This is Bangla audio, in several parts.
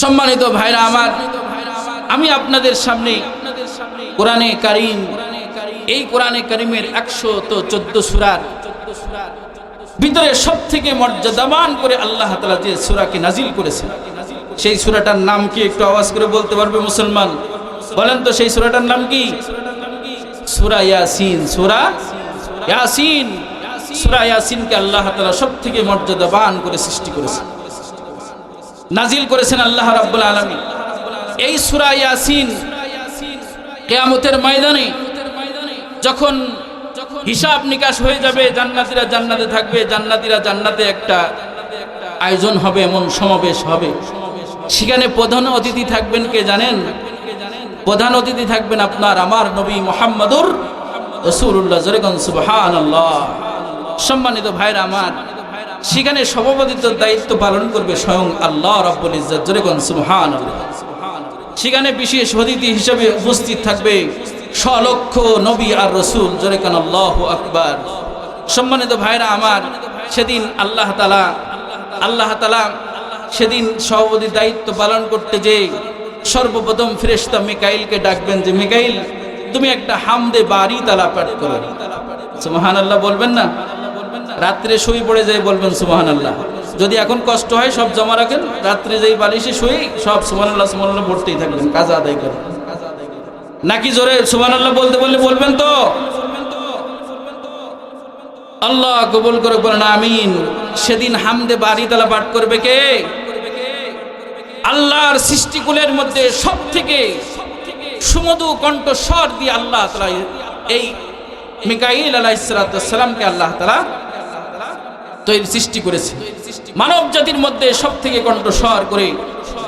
সম্মানিত ভাইরা আমার, আমি আপনাদের সামনে কোরআনে কারিম, এই কোরআনে কারিমের একশো তো চোদ্দ সুরার ভিতরে সব থেকে মর্যাদাবান করে আল্লাহ তালা যে সুরাকে নাজিল করেছেন, সেই সুরাটার নাম কি একটু আওয়াজ করে বলতে পারবে মুসলমান? বলেন তো সেই সুরাটার নাম কি? সুরা ইয়াসিন সুরা ইয়াসিন। সুরা ইয়াসিনকে আল্লাহ তালা সব থেকে মর্যাদাবান করে সৃষ্টি করেছেন। নাজিল করেছেন আল্লাহ রাব্বুল আলামিন। এই সূরা ইয়াসিন কিয়ামতের ময়দানে যখন হিসাব নিকাশ হয়ে যাবে, জান্নাতীরা জান্নাতে থাকবে, জান্নাতীরা জান্নাতে একটা আয়োজন হবে, এমন সমাবেশ হবে। সেখানে প্রধান অতিথি থাকবেন কে জানেন? প্রধান অতিথি থাকবেন আপনার আমার নবী মোহাম্মদুর রসুল্লাহ জরেগন সুবহান সম্মানিত ভাইরা আমার সেখানে সভাপতিত্বের দায়িত্ব পালন করবে স্বয়ং আল্লাহ রব্বুল ইজ্জত। জরেগন সুবহান সেখানে বিশেষ অতিথি হিসেবে উপস্থিত থাকবে স্বলক্ষ নবী আর রসুল। জরেকান আল্লাহ আকবার। সম্মানিত ভাইরা আমার, সেদিন আল্লাহ তালা আল্লাহ তালা সেদিন সভাপতির দায়িত্ব পালন করতে যে সর্বপ্রথম ফেরেশতা মিকাইলকে ডাকবেন যে, মিকাইল, তুমি একটা হামদে বাড়ি তালা পাঠ করো। সুবহান আল্লাহ বলবেন না? রাত্রে শুই পড়ে যাই বলবেন সুবহান আল্লাহ যদি এখন কষ্ট হয়, সব জমা রাখেন, রাত্রে যেই বালিশে শুই, সব সুবহান আল্লাহ সুবহান আল্লাহ পড়তেই থাকবেন কাজা আদায় করেন। নাকি জোরে সুবহান আল্লাহ বলতে বললে বলবেন তো? আল্লাহ কবুল করে বলেন আমিন। সেদিন হামদে বাড়ি তালা পাঠ করবে কে? আল্লাহর সৃষ্টিকুলের মধ্যে সব থেকে সুমধু কণ্ঠস্বর দিয়ে আল্লাহ তালা এই মিকাইল আলাহ ইসলাতামকে আল্লাহ তালা তৈরি সৃষ্টি করেছে। মানব জাতির মধ্যে সব থেকে কণ্ঠস্বর করে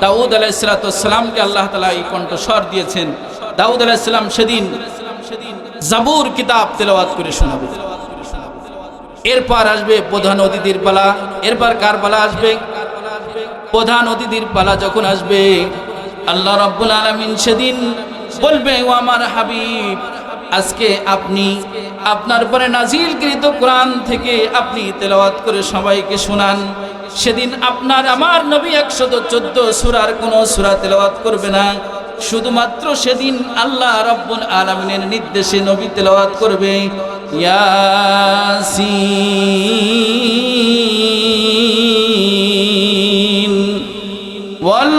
দাউদ আলাহ ইসলাতামকে আল্লাহ তালা এই কণ্ঠস্বর দিয়েছেন। দাউদ আলাহ ইসলাম সেদিন জাবুর কিতাব তেলাওয়াত করে শোনাবে। এরপর আসবে প্রধান অতিথির পালা, এরপর কার পালা আসবে? প্রধান অতিথির পালা যখন আসবে, আল্লাহ রব্বুল আলমিন সেদিন বলবে, ও আমার হাবিব আজকে আপনি আপনার পরে নাজিলকৃত কোরআন থেকে আপনি তেলাওয়াত করে সবাইকে শোনান। সেদিন আপনার আমার নবী একশত চোদ্দ সুরার কোনো সুরা তেলাওয়াত করবে না। শুধুমাত্র সেদিন আল্লাহ রব্বুল আলমিনের নির্দেশে নবী তেলাওয়াত করবে। ইয়াসিন। ওয়াল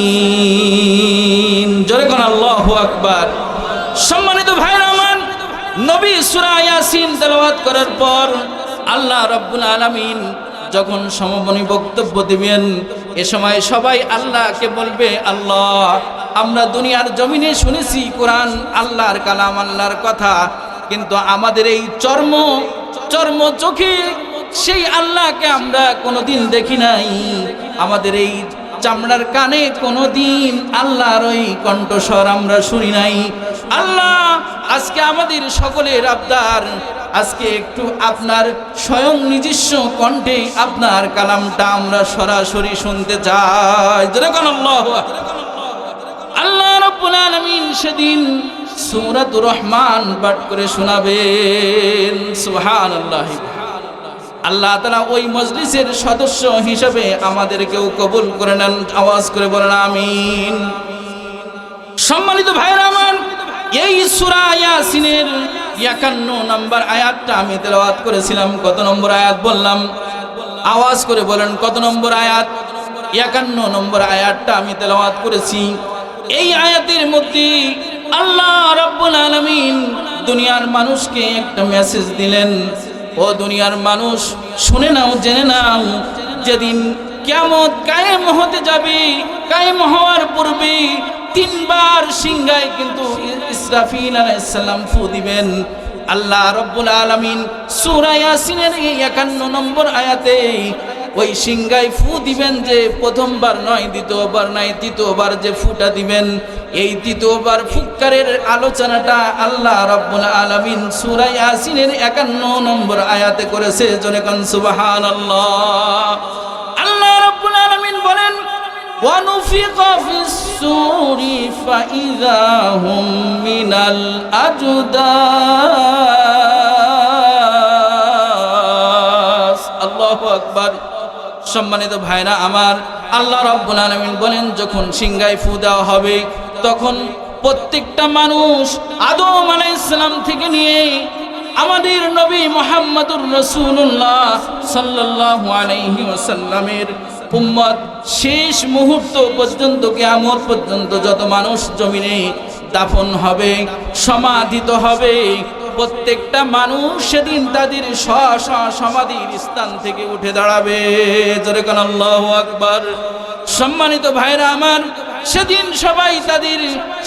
المرسلين জোরে কোন আল্লাহু আকবার সম্মানিত ভাইরা আমার নবী সূরা ইয়াসিন তেলাওয়াত করার পর আল্লাহ রাব্বুল আলামিন যখন সমবনী বক্তব্য দিবেন এ সময় সবাই আল্লাহকে বলবে আল্লাহ আমরা দুনিয়ার জমিনে শুনেছি কোরআন আল্লাহর কালাম আল্লাহর কথা কিন্তু আমাদের এই চর্ম চর্ম চোখে সেই আল্লাহকে আমরা কোনোদিন দেখি নাই আমাদের এই চামড়ার কানে কোনো দিন আল্লাহর ওই কণ্ঠস্বর আমরা শুনি নাই। আল্লাহ, আজকে আমাদের সকলের আবদার, আজকে একটু আপনার স্বয়ং নিজস্ব কণ্ঠে আপনার কালামটা আমরা সরাসরি শুনতে চাই। আল্লাহ রব্বুল সেদিন সূরাতুর রহমান পাঠ করে শোনাবেন। সুবহানাল্লাহ। আল্লাহ তালা ওই মজলিসের সদস্য হিসেবে আমাদেরকেও কবুল করে নেন, আওয়াজ করে বলেন, আমিন। সম্মানিত ভাইরা আমার, এই সূরা ইয়াসিনের একান্ন নম্বর আয়াতটা আমি তেলাওয়াত করেছিলাম। কত নম্বর আয়াত বললাম? আওয়াজ করে বলেন, কত নম্বর আয়াত? একান্ন নম্বর আয়াতটা আমি তেলাওয়াত করেছি। এই আয়াতের মধ্যে আল্লাহ রাব্বুল আলামিন দুনিয়ার মানুষকে একটা মেসেজ দিলেন ও দুনিয়ার মানুষ, শুনে নাও, জেনে নাও, যেদিন কেমন কায়েম হতে যাবে, কায়েম হওয়ার পূর্বে তিনবার সিংহায় কিন্তু ইসরাফিল আলাইসাল্লাম ফু দিবেন। আল্লাহ রব্বুল আলমিন সুরায়াসিনের এই একান্ন নম্বর আয়াতে ওই সিংহায় ফু দিবেন যে প্রথমবার নয় দ্বিতীয়বার নয় তৃতীয়বার যে ফুটা দিবেন এই তৃতীয়বার ফুৎকারের আলোচনাটা আল্লাহ রব্বুল আলমিন সুরা ইয়াসিনের একান্ন নম্বর আয়াতে করেছে জনে কন সুবাহান আল্লাহ আল্লাহ রব্বুল আলমিন বলেন ونفق في السور فإذا هم من الأجداث الله أكبر সম্মানিত ভাইরা, আমার আল্লাহ রব্বুল আলমিন বলেন, যখন সিংগায় ফু দেওয়া হবে, তখন প্রত্যেকটা মানুষ আদম আলাইসালাম থেকে নিয়ে আমাদের নবী মোহাম্মদুর রসুল্লাহ সাল্লাল্লাহু আলাইহি ওয়াসাল্লামের উম্মত শেষ মুহূর্ত পর্যন্ত, কিয়ামত পর্যন্ত যত মানুষ জমিনে দাফন হবে, সমাধিত হবে প্রত্যেকটা মানুষ সেদিন তাদের সমাধির স্থান থেকে উঠে দাঁড়াবে। জোরে কোন আল্লাহু আকবার। সম্মানিত ভাইরা আমার, সেদিন সবাই তাদের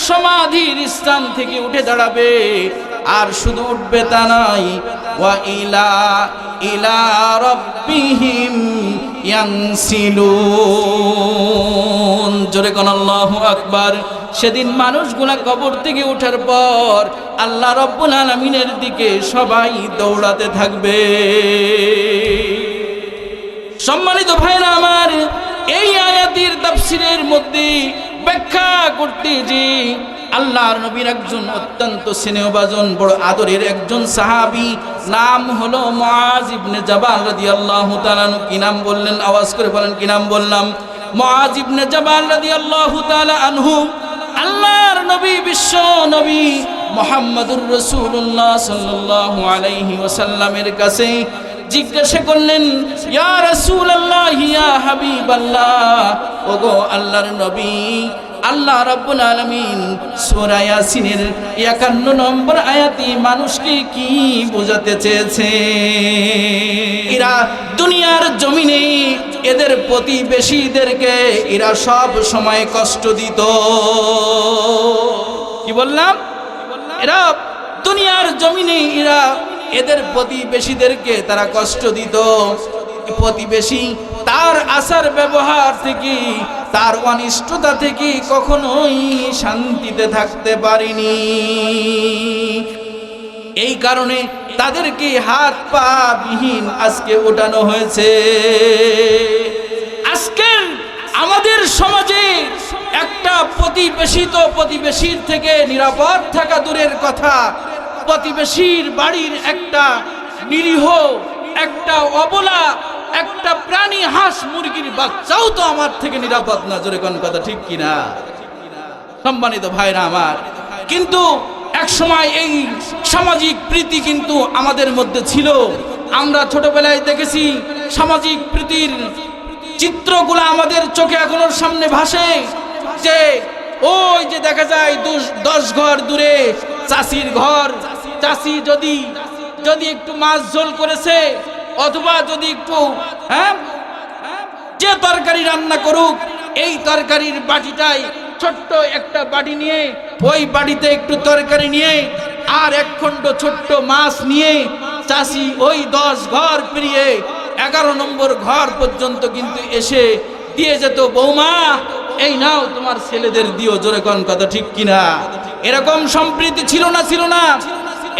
সমাধির স্থান থেকে উঠে দাঁড়াবে। আর শুধু উঠবে তা নাই ওয়া ইলা ইলা রব্বিহিম ইয়ানসিলুন। জোরে কোন আল্লাহু আকবার। সেদিন মানুষগুলা কবর থেকে ওঠার পর আল্লাহ রব্বুল আলমিনের দিকে সবাই দৌড়াতে থাকবে। সম্মানিত ভাইরা আমার, এই আয়াতির তাফসিরের মধ্যে ব্যাখ্যা করতে যে আল্লাহর নবীর একজন অত্যন্ত স্নেহবাজন বড় আদরের একজন সাহাবি, নাম হলো মুআজ ইবনে জাবাল রাদিয়াল্লাহু তাআলা কি নাম বললেন? আওয়াজ করে বলেন, কি নাম বললাম? মুআজ ইবনে জাবাল রাদিয়াল্লাহু তাআলা আনহু। আল্লাহর নবী বিশ্ব নবী মোহাম্মদুর রসুল্লাহ সাল্লাহ আলাইহি ওয়াসাল্লামের কাছে জিজ্ঞাসা করলেন, ইয়া রাসূলুল্লাহ, ইয়া হাবিবাল্লাহ। ওগো আল্লাহর নবী, আল্লাহ রাব্বুল আলামিন সূরা 51 নম্বর আয়াতে মানুষকে কি বোঝাতে চেয়েছে? এরা দুনিয়ার জমিনে এদের প্রতিবেশীদেরকে এরা সব সময় কষ্ট দিত। কি বললাম? এরা দুনিয়ার জমিনে এরা এদের প্রতিবেশীদেরকে তারা কষ্ট দিত। প্রতিবেশী তার আচার ব্যবহার থেকে, তার অনিষ্টতা থেকে কখনোই শান্তিতে থাকতে পারিনি। এই কারণে তাদেরকে হাত পা বিহীন আজকে ওঠানো হয়েছে। আজকের আমাদের সমাজে একটা প্রতিবেশী তো প্রতিবেশীর থেকে নিরাপদ থাকা দূরের কথা প্রতিবেশীর বাড়ির একটা নিরীহ, একটা অবলা, একটা প্রাণী হাঁস মুরগির বাচ্চাও তো আমার থেকে নিরাপদ না, জোরে কোন কথা ঠিক কিনা? সম্মানিত ভাইরা আমার, কিন্তু এক সময় এই সামাজিক প্রীতি কিন্তু আমাদের মধ্যে ছিল। আমরা ছোটবেলায় দেখেছি সামাজিক প্রীতির চিত্রগুলো আমাদের চোখে এখনোর সামনে ভাসে যে, ওই যে দেখা যায় দশ ঘর দূরে চাষির ঘর চাষি যদি যদি একটু মাছ ঝোল করেছে, অথবা যদি একটু হ্যাঁ যে তরকারি রান্না করুক, এই তরকারির বাটিটাই ছোট্ট একটা বাটি নিয়ে, ওই বাটিতে একটু তরকারি নিয়ে, আর এক খণ্ড ছোট্ট মাছ নিয়ে চাষি ওই দশ ঘর পেরিয়ে এগারো নম্বর ঘর পর্যন্ত কিন্তু এসে দিয়ে যেত, বৌমা, এই নাও তোমার ছেলেদের দিও। জোরে কোন কথা ঠিক কিনা? এরকম সম্প্রীতি ছিল না ছিল না।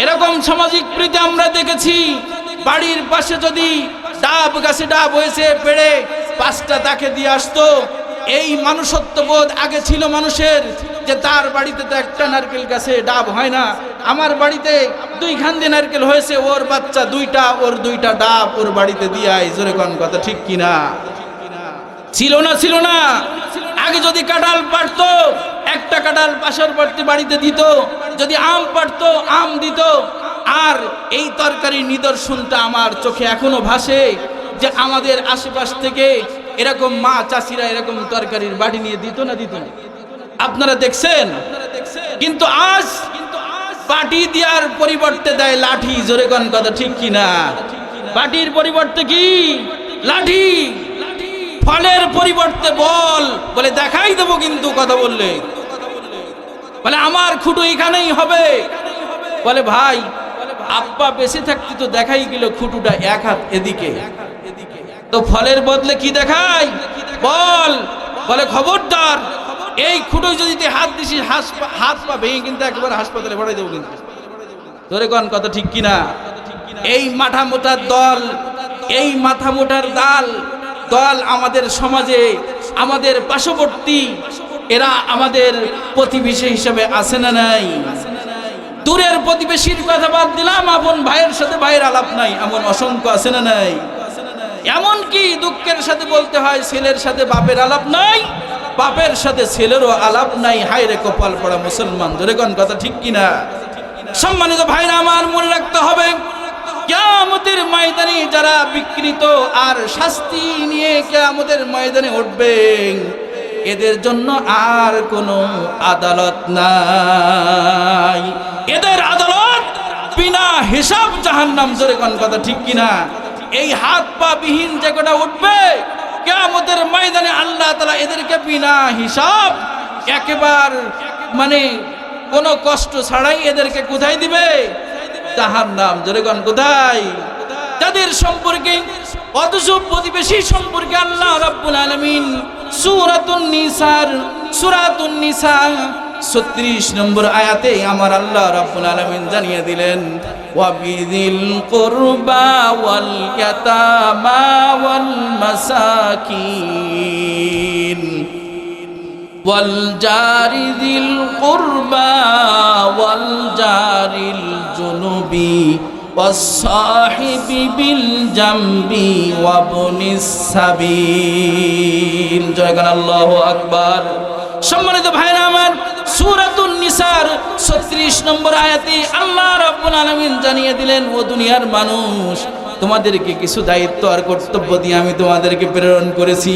এরকম সামাজিক প্রীতি আমরা দেখেছি। বাড়ির পাশে যদি ডাব, গাছে ডাব হয়েছে, পেড়ে পাঁচটা তাকে দিয়ে আসতো। এই মানুষত্ববোধ আগে ছিল মানুষের যে তার বাড়িতে তো একটা নারকেল গাছে ডাব হয় না। আমার বাড়িতে দুই খান্দি নারকেল হয়েছে, ওর বাচ্চা দুইটা, ওর দুইটা ডাব ওর বাড়িতে দিয়ে আয়। জোরে কথা ঠিক কিনা? ছিল না ছিল না। আগে যদি কাঁঠাল পারতো, একটা কাঁঠাল পাশের বাড়তি বাড়িতে দিত, যদি আম পারতো, আম দিত। আর এই তরকারির নিদর্শনটা আমার চোখে এখনও ভাসে যে আমাদের আশেপাশ থেকে এরকম মা চাষিরা এরকম তরকারির বাড়ি নিয়ে দিত না দিত না। আপনারা দেখছেন? কিন্তু আজ বাটি দেওয়ার পরিবর্তে দেয় লাঠি, জোরে কথা ঠিক কিনা? বাটির পরিবর্তে কি? লাঠি। ফলের পরিবর্তে বল। বলে, দেখাই দেবো কিন্তু কথা বললে। বলে, আমার খুঁটু এখানেই হবে। বলে, ভাই, আব্বা বেঁচে থাকতে তো দেখাই গেল খুঁটুটা এক হাত এদিকে। তো ফলের বদলে কি দেখাই? বল। বলে, খবরদার, এই খুঁটো যদি হাত পা- হাত পা ভেঙে কিন্তু একবার হাসপাতালে ভরাই দেবো কিন্তু। ধরে কন কথা ঠিক কিনা? এই মাথা মোটার দল, এই মাথা মোটার দাল দল আমাদের সমাজে, আমাদের পার্শ্ববর্তী, এরা আমাদের প্রতিবেশী হিসেবে আছে না নাই? দূরের প্রতিবেশীর কথা বাদ দিলাম, আপন ভাইয়ের সাথে ভাইয়ের আলাপ নাই, এমন অসংখ্য আছে না নাই? এমন কি দুঃখের সাথে বলতে হয়, ছেলের সাথে বাপের আলাপ নাই, বাপের সাথে ছেলেরও আলাপ নাই হাই রে কপাল পড়া মুসলমান ধরে কথা ঠিক কিনা? সম্মানিত ভাইরা, আমার মনে রাখতে হবে কেয়ামতের ময়দানে যারা বিকৃত আর শাস্তি নিয়ে কেয়ামতের ময়দানে উঠবে, এদের জন্য আর কোনো আদালত নাই। এদের আদালত বিনা হিসাব জাহান নাম জোরে কোন কথা ঠিক কিনা? এই হাত পা বিহীন যে কটা উঠবে, কেয়ামতের ময়দানে আল্লাহ তালা এদেরকে বিনা হিসাব একেবার মানে কোনো কষ্ট ছাড়াই এদেরকে কোথায় দিবে? তাহার নাম। জোরেগণ কোথায়? তাদের সম্পর্কে, অথচ প্রতিবেশী সম্পর্কে আল্লাহ রাব্বুল আলামিন সূরাতুন নিসার, সূরাতুন নিসা 36 নম্বর আয়াতে আমার আল্লাহ রাব্বুল আলামিন জানিয়ে দিলেন, ওয়াবিদিল কুরবা ওয়াল ইয়াতামা ওয়াল মাসাকিন। والجار ذي القربى والجار الجنب والصاحب بالجنب وابن السبيل জয়গান আল্লাহু আকবার সম্মানিত ভাইরা আমার সূরাতুন নিসার 36 নম্বর আয়াতে আল্লাহ রাব্বুল আলামিন জানিয়ে দিলেন ও দুনিয়ার মানুষ তোমাদেরকে কিছু দায়িত্ব আর কর্তব্য দিয়ে আমি তোমাদেরকে প্রেরণ করেছি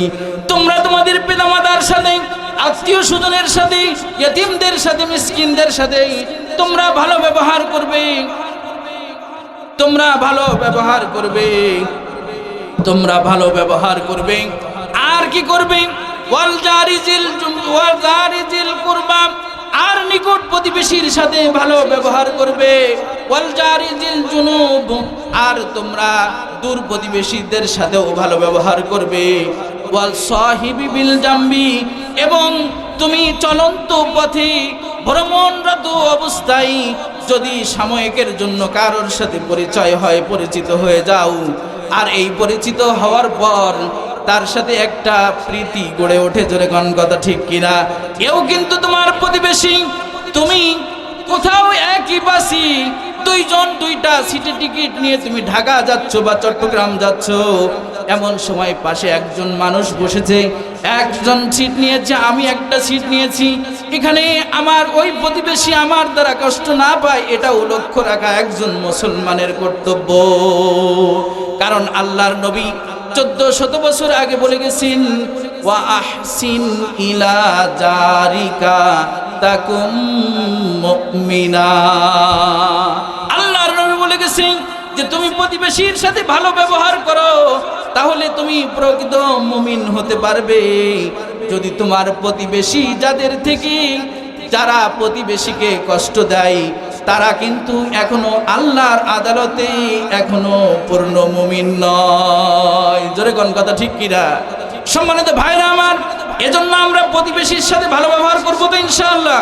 তোমরা তোমাদের পিতামাতার সাথে আত্মীয় স্বজনের সাথে, ইয়তিমদের সাথে, মিসকিনদের সাথে তোমরা ভালো ব্যবহার করবে। তোমরা ভালো ব্যবহার করবে। তোমরা ভালো ব্যবহার করবে। আর কি করবে? আর নিকট প্রতিবেশীর সাথে ভালো ব্যবহার করবে। আর তোমরা দূর প্রতিবেশীদের সাথেও ভালো ব্যবহার করবে। ওয়াল সাহিবি বিল জাম্বি। এবং তুমি চলন্ত পথে ভ্রমণরত অবস্থায় যদি সাময়িকের জন্য কারোর সাথে পরিচয় হয়, পরিচিত হয়ে যাও। আর এই পরিচিত হওয়ার পর তার সাথে একটা প্রীতি গড়ে ওঠে, জোরে কোন কথা ঠিক কিনা? কেউ কিন্তু তোমার প্রতিবেশী। তুমি কোথাও একই বাসি। দুইজন, দুইটা সিটের টিকিট নিয়ে তুমি ঢাকা যাচ্ছ বা চট্টগ্রাম যাচ্ছ। এমন সময় পাশে একজন মানুষ বসেছে। একজন সিট নিয়েছে, আমি একটা সিট নিয়েছি। এখানে আমার ওই প্রতিবেশী আমার দ্বারা কষ্ট না পায়, এটাও লক্ষ্য রাখা একজন মুসলমানের কর্তব্য। কারণ আল্লাহর নবী চোদ্দ শত বছর আগে বলে গেছেন জারিকা তাকুম আল্লাহর নবী বলে গেছেন যে, তুমি প্রতিবেশীর সাথে ভালো ব্যবহার করো। তাহলে তুমি প্রকৃত মুমিন হতে পারবে। যদি তোমার প্রতিবেশী যাদের থেকে যারা প্রতিবেশীকে কষ্ট দেয়, তারা কিন্তু এখনও আল্লাহর আদালতে এখনও পূর্ণ মুমিন নয়। জোরে কোন কথা ঠিক কিনা সম্মানিত ভাইরা আমার, এজন্য আমরা প্রতিবেশীর সাথে ভালো ব্যবহার করব তো ইনশাআল্লাহ।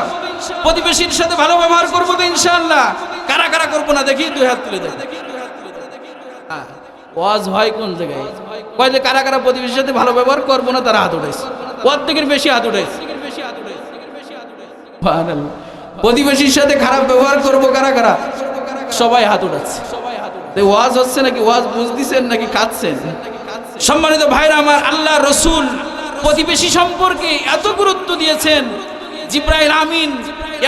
প্রতিবেশীর সাথে ভালো ব্যবহার করব তো ইনশাআল্লাহ। কারা কারা করব না দেখি, দুই হাত তুলে দেখি ওয়াজ হয় কোন জায়গায়? কয় যে কারা কারা প্রতিবেশীর সাথে ভালো ব্যবহার করব না, তারা হাত উঠেছে অর্ধেকের বেশি হাত উঠেছে। প্রতিবেশীর সাথে খারাপ ব্যবহার করব কারা কারা? সবাই হাত উঠাচ্ছে। ওয়াজ হচ্ছে নাকি ওয়াজ বুঝতেছেন নাকি খাচ্ছেন সম্মানিত ভাইরা, আমার আল্লাহ রসুল প্রতিবেশী সম্পর্কে এত গুরুত্ব দিয়েছেন। জিব্রাইল আমিন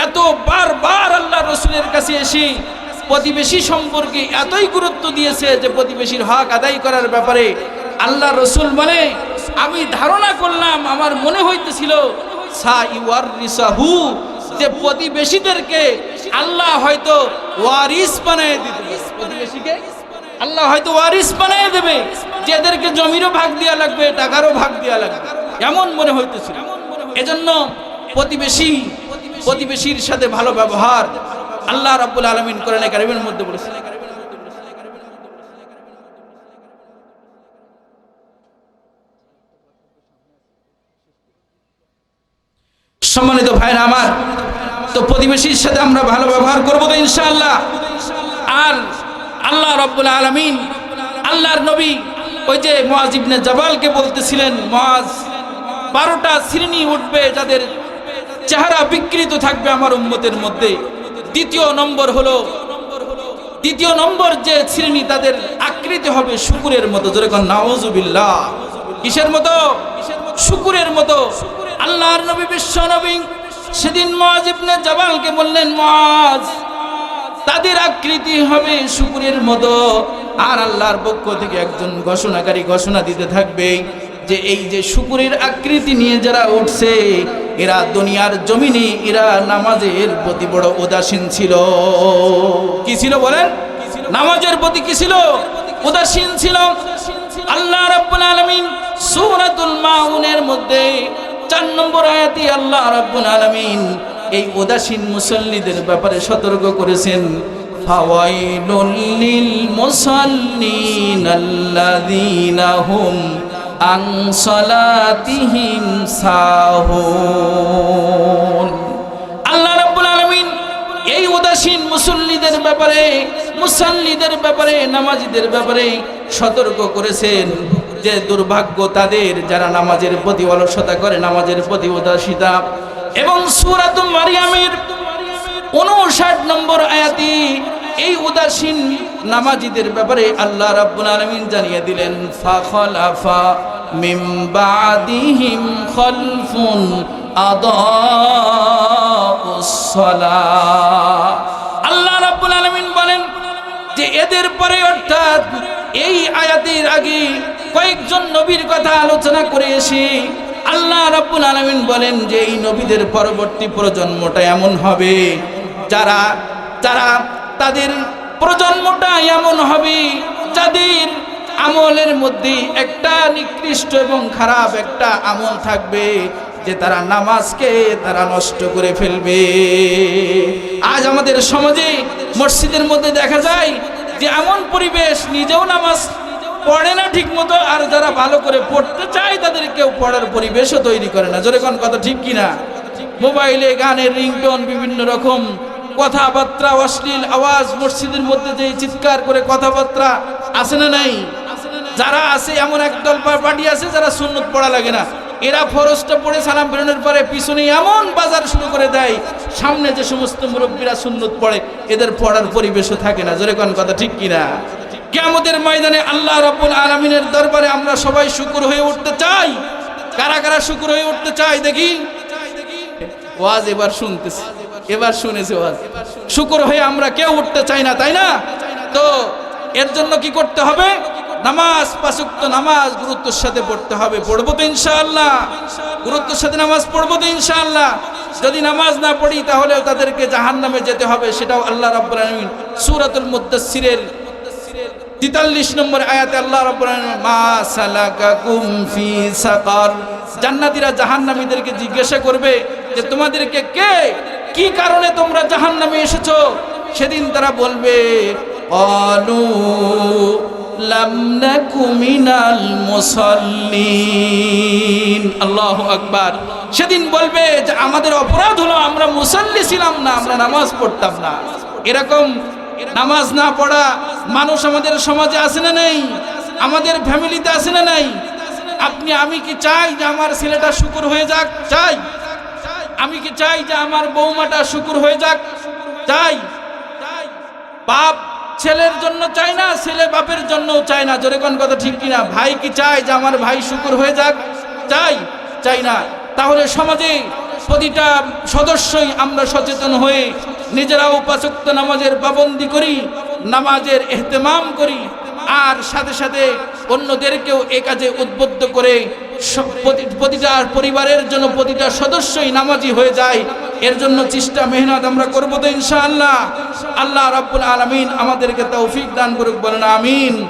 এত বারবার আল্লাহ রসুলের কাছে এসে প্রতিবেশী সম্পর্কে এতই গুরুত্ব দিয়েছে যে প্রতিবেশীর হক আদায় করার ব্যাপারে আল্লাহ রসুল বলে, আমি ধারণা করলাম, আমার মনে হইতেছিল যে প্রতিবেশীদেরকে আল্লাহ হয়তো ওয়ারিস বানিয়ে দিতে প্রতিবেশীকে আল্লাহ হয়তো ওয়ারিস বানিয়ে দেবে যে এদেরকে জমিরও ভাগ দেওয়া লাগবে, টাকারও ভাগ দেওয়া লাগবে। এমন মনে হইতেছিল। এজন্য প্রতিবেশী, প্রতিবেশীর সাথে ভালো ব্যবহার আল্লাহ রাব্বুল আলামিন কোরআনে কারিমের মধ্যে বলেছেন সম্মানিত ভাইরা আমার, তো প্রতিবেশীর সাথে আমরা ভালো ব্যবহার করব তো ইনশাআল্লাহ। আর আল্লাহ রব্বুল আলমিন, আল্লাহর নবী ওই যে মোয়াজ ইবনে জাবালকে বলতেছিলেন মোয়াজ বারোটা শ্রেণি উঠবে যাদের চেহারা বিকৃত থাকবে আমার উম্মতের মধ্যে। দ্বিতীয় নম্বর হলো, দ্বিতীয় নম্বর যে শ্রেণি তাদের আকৃতি হবে শুকুরের মতো। যেরকম নাওজুবিল্লাহ কিসের মতো? শুকুরের মতো। আল্লাহর নবী, বিশ্ব নবী সেদিন মহাজ ইবনে জাবালকে বললেন মহাজ তাদের আকৃতি হবে শুকুরের মতো। আর আল্লাহর পক্ষ থেকে একজন ঘোষণাকারী ঘোষণা দিতে থাকবে যে, এই যে শুকুরের আকৃতি নিয়ে যারা উঠছে এরা দুনিয়ার জমিনে, এরা নামাজের প্রতি বড় উদাসীন ছিল। কি ছিল বলেন? নামাজের প্রতি কি ছিল? উদাসীন ছিল। আল্লাহ রাব্বুল আলামিন সূরাতুল মাউনের মধ্যে চার নম্বর আয়াতে আল্লাহ রাব্বুল আলামিন এই উদাসীন মুসল্লিদের ব্যাপারে সতর্ক করেছেন। ফাওয়াইলুল লিল মুসাল্লিন আল্লাযীনা হুম আন সালাতিহিম সাহুন। আল্লাহ রাব্বুল আলামিন এই উদাসীন মুসল্লিদের ব্যাপারে, মুসাল্লিদের ব্যাপারে, নামাজিদের ব্যাপারে সতর্ক করেছেন যে দুর্ভাগ্য তাদের যারা নামাজের প্রতি অলসতা করে, নামাজের প্রতি উদাসিতা এবং সুরাতুম মারিয়ামের উনষাট নম্বর আয়াতি এই উদাসীন নামাজিদের ব্যাপারে আল্লাহ রাব্বুল আলামিন জানিয়ে দিলেন ফাখলাফা মিম বাদিহিম খলফুন আল্লাহ রাব্বুল আলামিন বলেন যে এদের পরে অর্থাৎ এই আয়াতের আগে কয়েকজন নবীর কথা আলোচনা করে এসে আল্লাহ রাব্বুল আলামিন বলেন যে এই নবীদের পরবর্তী প্রজন্মটা এমন হবে যারা যারা তাদের প্রজন্মটা এমন হবে যাদের আমলের মধ্যে একটা নিকৃষ্ট এবং খারাপ একটা আমল থাকবে, যে তারা নামাজকে তারা নষ্ট করে ফেলবে। আজ আমাদের সমাজে মসজিদের মধ্যে দেখা যায় যে এমন পরিবেশ, নিজেও নামাজ পড়ে না ঠিক মতো আর যারা ভালো করে পড়তে চায় তাদের কেউ পড়ার পরিবেশও তৈরি করে না। জোরে কোন কথা ঠিক কিনা? মোবাইলে গানের রিংটোন বিভিন্ন রকম কথাবার্তা, অশ্লীল আওয়াজ, মসজিদের মধ্যে যে চিৎকার করে কথাবার্তা আছে না নাই? যারা আছে, এমন একদল পার্টি আছে যারা সুন্নত পড়া লাগে না। এরা ফরজটা পড়ে সালাম ফেরানোর পরে পিছনে এমন বাজার শুরু করে দেয়, সামনে যে সমস্ত মুরব্বীরা সুন্নত পড়ে, এদের পড়ার পরিবেশও থাকে না। জোরে কোন কথা ঠিক কিনা? কেমতের ময়দানে আল্লাহ রাব্বুল আলামিনের দরবারে আমরা সবাই শুকুর হয়ে উঠতে চাই। কারা কারা শুকুর হয়ে উঠতে চাই দেখি? ওয়াজ এবার শুনতেছি। এবার শুনেছে ওয়াজ শুকুর হয়ে আমরা কেউ উঠতে চাই না, তাই না? তো এর জন্য কি করতে হবে? নামাজ পাশুক্ত নামাজ গুরুত্বের সাথে পড়তে হবে। পড়ব তো ইনশাআল্লাহ। গুরুত্বের সাথে নামাজ পড়ব তো ইনশাআল্লাহ। যদি নামাজ না পড়ি তাহলে তাদেরকে জাহান নামে যেতে হবে, সেটাও আল্লাহ রাব্বুল আলামিন সূরাতুল মুদ্দাসসিরের তেতাল্লিশ নম্বর আয়াতে আল্লাহ রাব্বুল আলামিন মা সালাকাকুম জান্নাতীরা জাহান্নামীদেরকে জিজ্ঞাসা করবে যে, তোমাদেরকে কে কি কারণে তোমরা জাহান্নামে এসেছ? সেদিন তারা বলবে অলু আল্লাহু আকবার। সেদিন বলবে যে, আমাদের অপরাধ হলো আমরা মুসল্লি ছিলাম না, আমরা নামাজ পড়তাম না। এরকম নামাজ না পড়া মানুষ আমাদের সমাজে আছে না নেই? আমাদের ফ্যামিলিতে আছে না নাই? আপনি, আমি কি চাই যে আমার ছেলেটা শুকুর হয়ে যাক? চাই। আমি কি চাই যে আমার বৌমাটা শুকুর হয়ে যাক? চাই। বাপ ছেলের জন্য চাই না, ছেলে বাপের জন্যও চাই না। জোরে কোন কথা ঠিক কিনা? ভাই কি চায় যে আমার ভাই শুকুর হয়ে যাক? চাই। চাই না। তাহলে সমাজে প্রতিটা সদস্যই আমরা সচেতন হয়ে নিজেরাও পাচক্ত নামাজের পাবন্দি করি, নামাজের এহতেমাম করি। আর সাথে সাথে অন্যদেরকেও এ কাজে উদ্বুদ্ধ করে প্রতিটা পরিবারের জন্য প্রতিটা সদস্যই নামাজি হয়ে যায়। এর জন্য চেষ্টা, মেহনত আমরা করব তো ইনশাআল্লাহ। আল্লাহ রাব্বুল আলমিন আমাদেরকে তৌফিক দান করুক, বলেন আমিন।